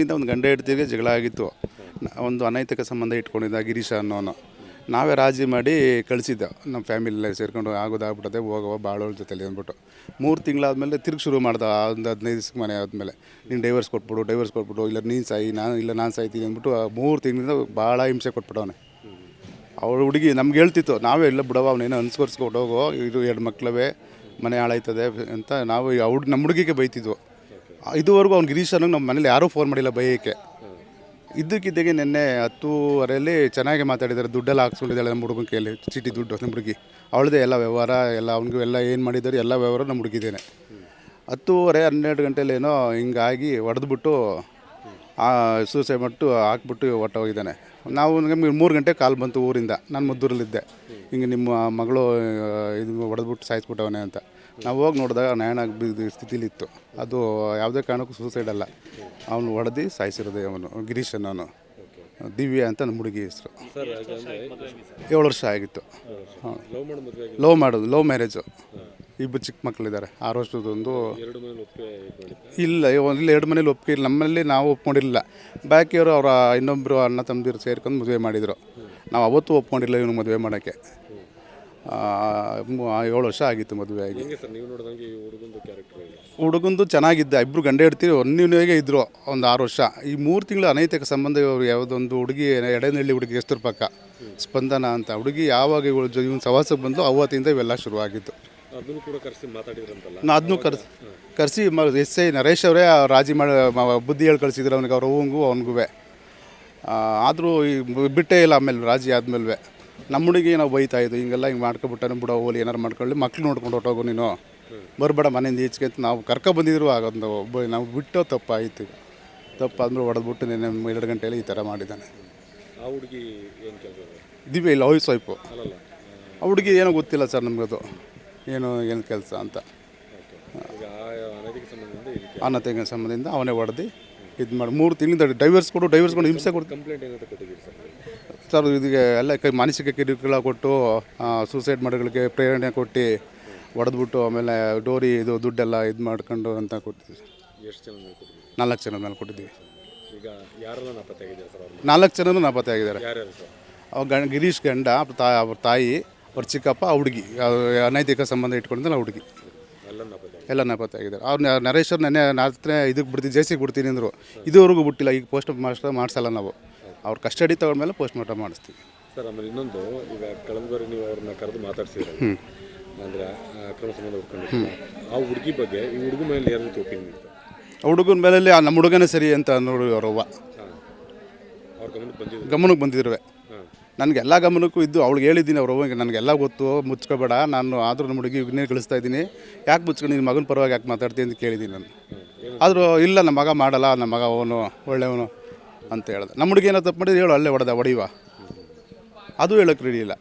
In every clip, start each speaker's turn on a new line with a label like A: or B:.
A: ಇಂದ ಒಂದು ಗಂಡ ಹೆಡ್ತಿಗೆ ಜಗಳ ಆಗಿತ್ತು. ಒಂದು ಅನೈತಿಕ ಸಂಬಂಧ ಇಟ್ಕೊಂಡಿದ್ದ ಗಿರೀಶ ಅನ್ನೋನು. ನಾವೇ ರಾಜಿ ಮಾಡಿ ಕಳಿಸಿದ್ದೆ. ನಮ್ಮ ಫ್ಯಾಮಿಲಿ ಸೇರ್ಕೊಂಡು ಆಗೋದಾಗ್ಬಿಟ್ಟದೆ ಹೋಗವ ಬಾಳೋಳ ಜೊತೆಲಿ ಅಂದ್ಬಿಟ್ಟು. ಮೂರು ತಿಂಗಳಾದಮೇಲೆ ತಿರುಗಿ ಶುರು ಮಾಡ್ದೆ ಒಂದು ಹದಿನೈದು ದಿವ್ಸಕ್ಕೆ ಮನೆ ಆದಮೇಲೆ. ನೀನು ಡೈವರ್ಸ್ ಕೊಟ್ಬಿಡು ಡೈವರ್ಸ್ ಕೊಟ್ಬಿಡು, ಇಲ್ಲ ನೀನು ಸಾಯಿ, ನಾನು ಇಲ್ಲ ನಾನು ಸಾಯ್ತೀನಿ ಅಂದ್ಬಿಟ್ಟು ಮೂರು ತಿಂಗಳಿಂದ ಭಾಳ ಹಿಂಸೆ ಕೊಟ್ಬಿಟ್ಟವನೆ ಅವಳು ಹುಡುಗಿ ನಮ್ಗೆ ಹೇಳ್ತಿತ್ತು, ನಾವೇ ಇಲ್ಲ ಬಿಡವ ಅವನೇನೋ ಅನ್ಸ್ಕರ್ಸ್ಕೊಟ್ಟು ಹೋಗೋ, ಇದು ಎರಡು ಮಕ್ಕಳವೇ ಮನೆ ಹಾಳಾಯ್ತದೆ ಅಂತ. ನಾವು ಅವ್ರು ನಮ್ಮ ಹುಡುಗಿಗೆ ಬೈತಿದ್ವು. ಇದುವರೆಗೂ ಅವ್ನು ಗಿರೀಶ್ ಅನ್ನೋ ನಮ್ಮ ಮನೇಲಿ ಯಾರೂ ಫೋನ್ ಮಾಡಿಲ್ಲ ಬೈಯಕ್ಕೆ. ಇದ್ದಕ್ಕಿದ್ದಾಗೆ ನಿನ್ನೆ ಹತ್ತೂವರೆಯಲ್ಲಿ ಚೆನ್ನಾಗಿ ಮಾತಾಡಿದ್ದಾರೆ, ದುಡ್ಡೆಲ್ಲ ಹಾಕ್ಸ್ಕೊಂಡಿದ್ದಾಳೆ ನಮ್ಮ ಹುಡುಗನ ಕೈಯಲ್ಲಿ, ಚೀಟಿ ದುಡ್ಡು ನಮ್ಮ ಹುಡುಗಿ. ಅವಳದೇ ಎಲ್ಲ ವ್ಯವಹಾರ, ಎಲ್ಲ ಅವ್ನಿಗೂ ಎಲ್ಲ ಏನು ಮಾಡಿದ್ದಾರೆ, ಎಲ್ಲ ವ್ಯವಹಾರ ನಮ್ಮ ಹುಡುಗಿದ್ದೇನೆ ಹತ್ತೂವರೆ, ಹನ್ನೆರಡು ಗಂಟೆಲೇನೋ ಹಿಂಗಾಗಿ ಹೊಡೆದ್ಬಿಟ್ಟು ಸೂಸೈಡ್ ಮಟ್ಟು ಹಾಕ್ಬಿಟ್ಟು ಹೊಟ್ಟೋಗಿದ್ದಾನೆ ನಾವು ನಮಗೆ ಮೂರು ಗಂಟೆ ಕಾಲು ಬಂತು ಊರಿಂದ. ನಾನು ಮುದ್ದೂರಲ್ಲಿದ್ದೆ. ಹಿಂಗೆ ನಿಮ್ಮ ಮಗಳು ಇದು ಹೊಡೆದ್ಬಿಟ್ಟು ಸಾಯಿಸ್ಬಿಟ್ಟವನೇ ಅಂತ. ನಾವು ಹೋಗಿ ನೋಡಿದಾಗ ನಯನ ಸ್ಥಿತಿಲಿತ್ತು. ಅದು ಯಾವುದೇ ಕಾರಣಕ್ಕೂ ಸೂಸೈಡ್ ಅಲ್ಲ. ಅವನು ಹೊಡೆದು ಸಾಯಿಸಿರೋದೆ ಅವನು ಗಿರೀಶ್ ಅನ್ನೋನು ದಿವ್ಯ ಅಂತ ನಮ್ಮ ಹುಡುಗಿ ಹೆಸರು. ಏಳು ವರ್ಷ ಆಗಿತ್ತು. ಹಾಂ.
B: ಲವ್
A: ಮಾಡೋದು, ಲವ್ ಮ್ಯಾರೇಜು. ಇಬ್ಬರು ಚಿಕ್ಕ ಮಕ್ಕಳಿದ್ದಾರೆ. ಆರು ವರ್ಷದೊಂದು ಇಲ್ಲ ಇಲ್ಲ, ಎರಡು ಮನೇಲಿ ಒಪ್ಪಿಗೆ ಇಲ್ಲ. ನಮ್ಮಲ್ಲಿ ನಾವು ಒಪ್ಕೊಂಡಿರಲಿಲ್ಲ. ಬಾಕಿಯವರು ಅವರ ಇನ್ನೊಬ್ಬರು ಅಣ್ಣ, ತಮ್ಮದಿರು ಸೇರ್ಕೊಂಡು ಮದುವೆ ಮಾಡಿದರು. ನಾವು ಅವತ್ತು ಒಪ್ಕೊಂಡಿಲ್ಲ ಇವನು ಮದುವೆ ಮಾಡೋಕ್ಕೆ. ಏಳು ವರ್ಷ ಆಗಿತ್ತು ಮದುವೆ
B: ಈ ಹುಡುಗಂದು
A: ಚೆನ್ನಾಗಿದ್ದ ಇಬ್ಬರು ಗಂಡ ಹಿಡ್ತೀವಿ ಒಂದಿನಾಗೆ ಇದ್ದರು ಒಂದು ಆರು ವರ್ಷ. ಈ ಮೂರು ತಿಂಗಳು ಅನೈತಿಕ ಸಂಬಂಧ ಇವರು ಯಾವುದೊಂದು ಹುಡುಗಿ ಎಡೆನಹಳ್ಳಿ ಹುಡುಗಿ ಹೆಸರು ಪಕ್ಕ ಸ್ಪಂದನ ಅಂತ. ಹುಡುಗಿ ಯಾವಾಗ ಇವಳು ಜೊ- ಇವನು ಸವಾಸಕ್ಕೆ ಬಂದು ಅವತ್ತಿಂದ ಇವೆಲ್ಲ ಶುರುವಾಗಿತ್ತು.
B: ಅದನ್ನು ಕೂಡ ಕರೆಸಿ ಮಾತಾಡಿದ್ರಂತಲ್ಲ?
A: ನಾ ಅದನ್ನು ಕರ್ಸಿ ಕರೆಸಿ ಎಸ್ ಐ ನರೇಶ್ ಅವರೇ ರಾಜಿ ಮಾಡಿ ಬುದ್ಧಿ ಹೇಳಿ ಕಳಿಸಿದ್ರು ಅವನಿಗೆ ಅವ್ರ ಹೂವಂಗೂ ಅವನಿಗೂ ಆದರೂ ಬಿಟ್ಟೇ ಇಲ್ಲ ಆಮೇಲೆ ರಾಜಿ ಆದಮೇಲೆ ನಮ್ಮ ಹುಡುಗಿ ನಾವು ಬೈತಾ ಇದ್ದು ಹಿಂಗೆಲ್ಲ ಹಿಂಗೆ ಮಾಡ್ಕೊಬಿಟ್ಟಾನೆ ಬಿಡೋ ಹೋಲಿ ಏನಾರು ಮಾಡ್ಕೊಳ್ಳಿ ಮಕ್ಳು ನೋಡ್ಕೊಂಡು ಹೊಟ್ಟೋಗು ನೀನು. ಬರಬೇಡ ಮನೆಯಿಂದ ಈಚೆಗೆ ಅಂತ ನಾವು ಕರ್ಕೊ ಬಂದಿದ್ರು ಆಗೊಂದು ಒಬ್ಬ ನಾವು ಬಿಟ್ಟೋ ತಪ್ಪಾಯಿತು. ತಪ್ಪಾದ್ಮೇಲೆ ಹೊಡೆದ್ಬಿಟ್ಟು ನಿನ್ನೆ ಎರಡು ಗಂಟೆಯಲ್ಲಿ ಈ ಥರ ಮಾಡಿದ್ದಾನೆ.
B: ಆ ಹುಡುಗಿ ಏನು ಕೆಲಸ
A: ದಿವ್ಯ ಇಲ್ಲ ಹೌಸ್ ವೈಫು ಆ ಹುಡುಗಿ ಏನೋ ಗೊತ್ತಿಲ್ಲ ಸರ್ ನಮಗದು ಏನು ಏನು ಕೆಲಸ ಅಂತ. ಅನತೆಗೆ ಸಂಬಂಧದಿಂದ ಅವನೇ ಹೊಡೆದು ಇದು ಮಾಡಿ ಮೂರು ತಿಂಗಳಿಂದ ಡೈವರ್ಸ್ ಕೊಡು ಡೈವರ್ಸ್ ಕೊಡು ಹಿಂಸೆ ಕೊಡು
B: ಕಂಪ್ಲೇಂಟ್ ಕೊಟ್ಟಿದ್ದೀರಿ ಸರ್?
A: ಸರ್ ಇದಕ್ಕೆ ಎಲ್ಲ ಕೈ ಮಾನಸಿಕ ಕಿರುಕುಳ ಕೊಟ್ಟು ಸೂಸೈಡ್ ಮಾಡೋಗಳಿಗೆ ಪ್ರೇರಣೆ ಕೊಟ್ಟು ಹೊಡೆದ್ಬಿಟ್ಟು ಆಮೇಲೆ ಡೋರಿ ಇದು ದುಡ್ಡೆಲ್ಲ ಇದು ಮಾಡ್ಕೊಂಡು ಅಂತ ಕೊಡ್ತೀವಿ
B: ಎಷ್ಟು ಜನ
A: ನಾಲ್ಕು ಜನ ಮೇಲೆ ಕೊಟ್ಟಿದ್ದೀವಿ.
B: ಈಗ ಯಾರೆಲ್ಲ ನಾಪತ್ತೆ ಆಗಿದ್ದಾರೆ ಸರ್
A: ನಾಲ್ಕು ಜನನೂ ನಾಪತ್ತೆ ಆಗಿದ್ದಾರೆ
B: ಯಾರ್ಯಾರು ಸರ್?
A: ಅವ ಗಂಡ ಗಿರೀಶ್ ಗಂಡ ಅವ್ರ ತಾ ಅವ್ರ ತಾಯಿ ಅವ್ರ ಚಿಕ್ಕಪ್ಪ ಆ ಹುಡುಗಿ. ಅವ್ರ ಅನೈತಿಕ ಸಂಬಂಧ ಇಟ್ಕೊಂಡಿದ್ದ ಹುಡುಗಿ.
B: ಎಲ್ಲ ನಾಪತ್ತೆ
A: ಎಲ್ಲ ನಾಪತ್ತೆ ಆಗಿದ್ದಾರೆ ಅವ್ರು ನರೇಶ್ವರ್ ನೆನ್ನೆ ರಾತ್ರಿ ಇದಕ್ಕೆ ಬಿಡ್ತೀನಿ ಜೇಸಿಗೆ ಬಿಡ್ತೀನಿ ಅಂದರು. ಇದುವರೆಗೂ ಬಿಟ್ಟಿಲ್ಲ ಈಗ ಪೋಸ್ಟ್ ಮಾಸ್ಟರ್ ಮಾಡಿಸಲ್ಲ ನಾವು. ಅವ್ರ ಕಸ್ಟಡಿ ತಗೊಂಡ್ಮೇಲೆ ಪೋಸ್ಟ್ ಮಾರ್ಟಮ್ ಮಾಡಿಸ್ತೀವಿ.
B: ಸರ್ ಆಮೇಲೆ ಇನ್ನೊಂದು ಈಗ ಕಳೆದ ಬಾರಿ ನೀವು ಅವ್ರನ್ನ ಕರೆದು ಮಾತಾಡ್ಸಿದ್ರೆ. ಅಂದರೆ ಅಕ್ರಮ ಸಂಬಂಧ ಉಟ್ಕೊಂಡಿರ್ತಾರೆ ಆ ಹುಡುಗಿ ಬಗ್ಗೆ ಈ ಹುಡುಗ ಮೇಲೆ ಯಾರು ಒಪಿನಿಯನ್ ಆ
A: ಹುಡುಗನ ಮೇಲೆ ನಮ್ಮ ಹುಡುಗನೇ ಸರಿ ಅಂತ ನೋಡಿ ಅವ್ರವ್ವ
B: ಅವ್ರ ಗಮನಕ್ಕೆ ಬಂದಿದ್ರು?
A: ಗಮನಕ್ಕೆ ಬಂದಿರುವೆ
B: ಹಾಂ
A: ನನಗೆ ಎಲ್ಲ ಗಮನಕ್ಕೂ ಇದ್ದು ಅವಳಿಗೆ ಹೇಳಿದ್ದೀನಿ, ಅವ್ರ ಹೋಗಿ ನನಗೆಲ್ಲ ಗೊತ್ತು, ಮುಚ್ಕೋಬೇಡ, ನಾನು ಆದರೂ ನಮ್ಮ ಹುಡುಗಿ ಇನ್ನೇ ಕಳಿಸ್ತಾ ಇದ್ದೀನಿ. ಯಾಕೆ ಮುಚ್ಕೊಂಡು ನಿನ್ನ ಮಗನ ಪರವಾಗಿ ಯಾಕೆ ಮಾತಾಡ್ತೀನಿ ಅಂತ ಕೇಳಿದ್ದೀನಿ ನಾನು. ಆದರೂ, ಇಲ್ಲ, ನಮ್ಮ ಮಗ ಮಾಡಲ್ಲ, ನಮ್ಮ ಮಗ ಅವನು ಒಳ್ಳೆಯವನು, ಅಂತ ಹೇಳ್ದೆ. ನಮ್ಮ ಹುಡುಗಿ ಏನೋ ತಪ್ಪು ಮಾಡಿದ್ರೆ ಹೇಳು, ಅಲ್ಲೇ ಹೊಡೆದ, ಹೊಡಿವ. ಅದು ಹೇಳೋಕೆ ರೆಡಿ ಇಲ್ಲ.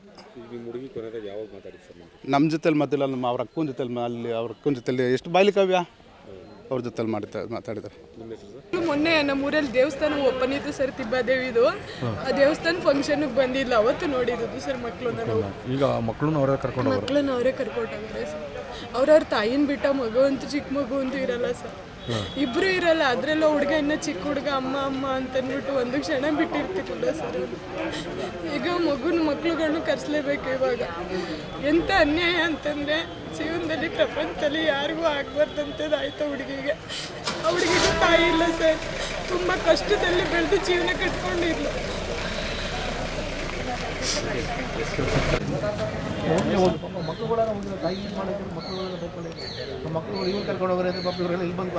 B: ನಿಮ್ಮ
A: ಜೊತೆಲಿ ಮಾತಿಲ್ಲ ನಮ್ಮ ಅವ್ರ ಅಕ್ಕನ ಜೊತೆಲಿ ಅಲ್ಲಿ ಅವ್ರ ಅಕ್ಕನ ಜೊತೆಲಿ ಎಷ್ಟು ಬಾಯ್ಲಿ ಕಾವ್ಯ ಅವ್ರ ಜೊತೆಲಿ ಮಾಡಿದ್ದ ಮಾತಾಡಿದ್ದಾರೆ.
B: ಸರ್
C: ಮೊನ್ನೆ ನಮ್ಮೂರಲ್ಲಿ ದೇವಸ್ಥಾನ ಓಪನ್ ಇತ್ತು ಸರ್ ತಿಬ್ಬಾದೇವಿದು ಆ ದೇವಸ್ಥಾನ ಫಂಕ್ಷನ್ಗೆ ಬಂದಿಲ್ಲ ಅವತ್ತು ನೋಡಿದ್ದು ಸರ್ ಮಕ್ಕಳನ್ನ ನಾವು
D: ಈಗ ಮಕ್ಕಳನ್ನ ಅವರೇ ಕರ್ಕೊಂಡು
C: ಮಕ್ಕಳನ್ನ ಅವರೇ ಕರ್ಕೊಂಡೋಗ್ರೆ ಸರ್. ಅವ್ರವ್ರ ತಾಯಿನ ಬಿಟ್ಟ ಮಗು ಅಂತೂ ಚಿಕ್ಕ ಮಗು ಅಂತೂ ಇರಲ್ಲ ಸರ್. ಇಬ್ರು ಇರಲ್ಲ ಅದ್ರಲ್ಲ ಹುಡುಗ ಇನ್ನ ಚಿಕ್ಕ ಹುಡುಗ ಅಮ್ಮ ಅಮ್ಮ ಅಂತಂದ್ಬಿಟ್ಟು ಒಂದು ಕ್ಷಣ ಬಿಟ್ಟಿರ್ತಿರಲ್ಲ ಸರ್. ಈಗ ಮಗುನ ಮಕ್ಳುಗಳನ್ನ ಕರ್ಸ್ಲೇಬೇಕು ಇವಾಗ. ಎಂತ ಅನ್ಯಾಯ ಅಂತಂದ್ರೆ ಜೀವನದಲ್ಲಿ ಪ್ರಪಂಚದಲ್ಲಿ ಯಾರಿಗೂ ಆಗ್ಬಾರ್ದಂಥದ್ದಾಯ್ತು ಹುಡುಗಿಗೆ. ಹುಡುಗಿಗೆ ತಾಯಿ ಇಲ್ಲ ಸರ್. ತುಂಬ ಕಷ್ಟದಲ್ಲಿ ಬೆಳೆದು ಜೀವನ
E: ಕಟ್ಕೊಂಡಿದ್ಲು. ಮಕ್ಕಳು ಮಕ್ಕಳು ಮಾಡಿದ್ರು? ಮಕ್ಕಳು ಇವ್ರು ಕರ್ಕೊಂಡು ಹೋಗ್ರೆ ಇವರೆಲ್ಲ ಇಲ್ಲಿ ಬಂದು